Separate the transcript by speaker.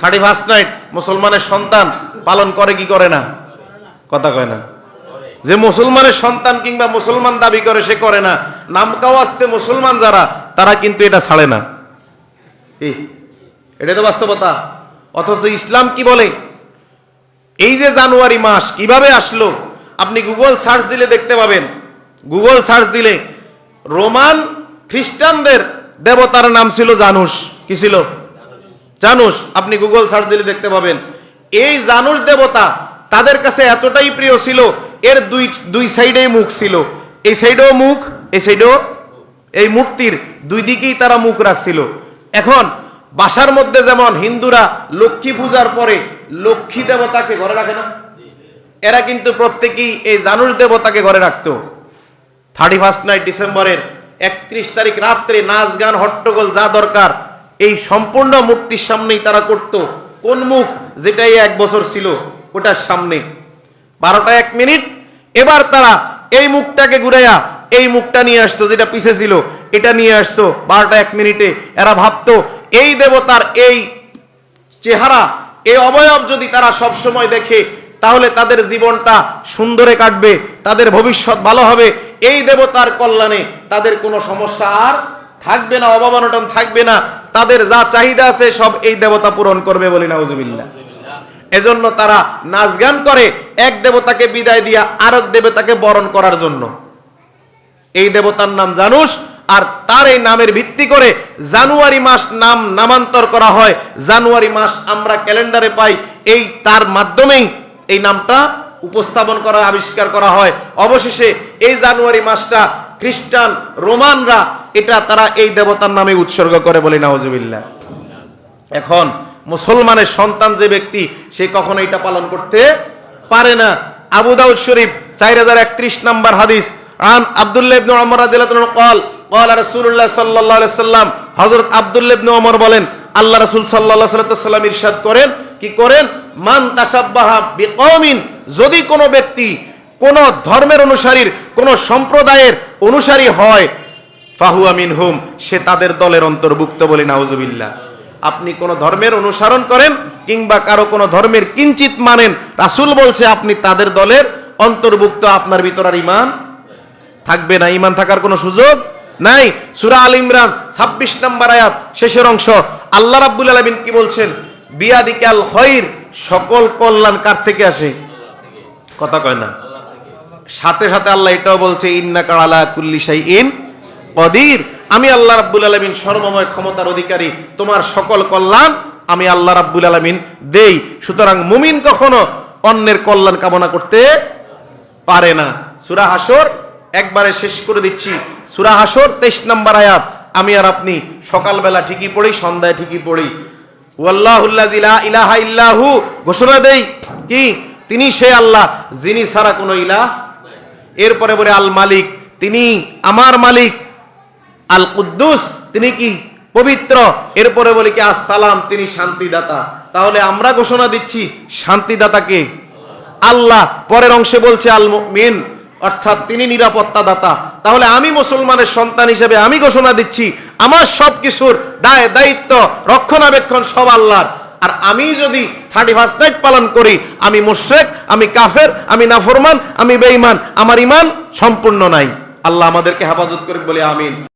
Speaker 1: Thirty first night মুসলমানের সন্তান পালন করে কি করে না? কথা কয় না। যে মুসলমানের সন্তান কিংবা মুসলমান দাবি করে সে করে না। নামকাও আসতে মুসলমান যারা, তারা কিন্তু এটা ছাড়ে না। এটা তো বাস্তবতা। অথচ ইসলাম কি বলে? এই যে জানুয়ারি মাস কীভাবে আসলো? আপনি গুগল সার্চ দিলে দেখতে পাবেন। গুগল সার্চ দিলে রোমান খ্রিস্টানদের দেবতার নাম ছিল জানুস কি ছিল? জানুস আপনি গুগল সার্চ দিলে দেখতে পাবেন। এই জানুস দেবতা তাদের কাছে এতটাই প্রিয় ছিল, এর দুই দুই সাইডেই মুখ ছিল। এই সাইডেও মুখ, এই সাইডেও এই মূর্তির দুই দিকেই তারা মুখ রাখছিল। এখন বাসার মধ্যে যেমন হিন্দুরা লক্ষ্মী পূজার পরে লক্ষ্মী দেবতাকে ঘরে রাখে না, এরা কিন্তু প্রত্যেকেই এই জানুস দেবতাকে ঘরে রাখতো। থার্টি ফার্স্ট নাইট ডিসেম্বরের একত্রিশ তারিখ রাত্রে নাচ গান, হট্টগোল যা দরকার এই সম্পূর্ণ মূর্তির সামনেই তারা করত। কোন মুখ? যেটাই এক বছর ছিল, ওটার সামনে। বারোটা এক মিনিট, এবার তারা এই মুখটাকে ঘুরাইয়া এই মুখটা নিয়ে আসতো, যেটা পিছে ছিল, এটা নিয়ে আসতো। বারোটা এক মিনিটে এরা ভাবতো, এই দেবতার এই চেহারা, এই অবয়ব যদি তারা সব সময় দেখে, তাহলে তাদের জীবনটা সুন্দরে কাটবে, তাদের ভবিষ্যৎ ভালো হবে। এই দেবতার কল্যাণে তাদের কোনো সমস্যা আর থাকবে না অভাবনটন থাকবে না। তাদের যা চাহিদা আছে সব এই দেবতা পূরণ করবে বলি নাউজুবিল্লাহ। এজন্য তারা নাচ গান করে, এক দেবতাকে বিদায় দিয়া আরেক দেবতাকে বরণ করার জন্য। এই দেবতার নাম জানুস আর তার এই নামের ভিত্তি করে জানুয়ারি মাস নাম নামান্তর করা হয়। জানুয়ারি মাস আমরা ক্যালেন্ডারে পাই, এই তার মাধ্যমেই এই নামটা উপস্থাপন করা, আবিষ্কার করা হয়। অবশেষে এই জানুয়ারি মাসটা খ্রিস্টান, রোমানরা এটা তারা এই দেবতার নামে উৎসর্গ করে বলে নাওজবিল্লা এখন মুসলমানের সন্তান যে ব্যক্তি, সে কখনো এটা পালন করতে পারে না। আবু দাউদ শরীফ, চার হাজার একত্রিশ নম্বর হাদিস, আন আবদুল্লাহ ওমর রাদিয়াল্লাহু কল কল রাসূলুল্লাহ সাল্লাল্লাহু আলাইহি সাল্লাম হযরত আবদুল্লাহ ওমর বলেন, আল্লাহ রাসূল সাল্লাল্লাহু আলাইহি সাল্লাম ইরশাদ করেন, কি করেন? মান তাসাব্বাহা বিকওমিন, যদি কোনো ব্যক্তি কোন ধর্মের অনুসারীর, কোন সম্প্রদায়ের অনুসারী হয় ফাহু আমিন হুম সে তাদের দলের অন্তর্ভুক্ত বলে নাউজুবিল্লাহ। আপনি কোন ধর্মের অনুসরণ করেন কিংবা কারও কোন ধর্মের কিঞ্চিত মানেন, রাসূল বলছে আপনি তাদের দলের অন্তর্ভুক্ত, আপনার ভিতর আর ইমান থাকবে না। ইমান থাকার কোনো সুযোগ নাই। সুরা আল ইমরান 26 নম্বর আয়াত, শেষের অংশ। আল্লাহ রাব্বুল আলামিন কি বলছেন? বিয়াদিকাল খৈর, সকল কল্যাণ কার থেকে আসে? কথা কয় না। সাথে সাথে আল্লাহ এটাও বলছে ইন্না কালা কুল্লি শাই ইন কদির। আমি আল্লাহ রাব্বুল আলামিন সর্বময় ক্ষমতার অধিকারী, তোমার সকল কল্যাণ আমি আল্লাহ রাব্বুল আলামিন দেই। সুতরাং মুমিন কখনো অন্যের কল্যাণ কামনা করতে পারে না। সূরা হাসর একবারে শেষ করে দিচ্ছি। সূরা হাসর 23 নম্বর আয়াত। আমি আর আপনি সকালবেলা ঠিকই পড়ি, সন্ধ্যায় ঠিকই পড়ি। ইলাহা ইল্লাহু ঘোষণা দেই। কি? তিনি সে আল্লাহ, যিনি ছাড়া কোনো ইলাহ এরপরে বলে, আল মালিক, তিনি আমার মালিক। আল কুদ্দুস তিনি কি? পবিত্র। এরপরে বলি কি, আসসালাম, তিনি শান্তিদাতা। তাহলে আমরা ঘোষণা দিচ্ছি শান্তিদাতাকে আল্লাহ। পরের অংশে বলছে আল মুমিন অর্থাৎ তিনি নিরাপত্তা দাতা তাহলে আমি মুসলমানের সন্তান হিসেবে আমি ঘোষণা দিচ্ছি, আমার সব কিছুর দায়, দায়িত্ব, রক্ষণাবেক্ষণ সব আল্লাহর। আর আমি যদি থার্টি ফার্স্ট নাইট পালন করি, আমি মুশ্রেক, আমি কাফের, আমি নাফরমান, আমি বেঈমান, আমার ইমান সম্পূর্ণ নাই। আল্লাহ আমাদেরকে হেফাজত করে বলে আমিন।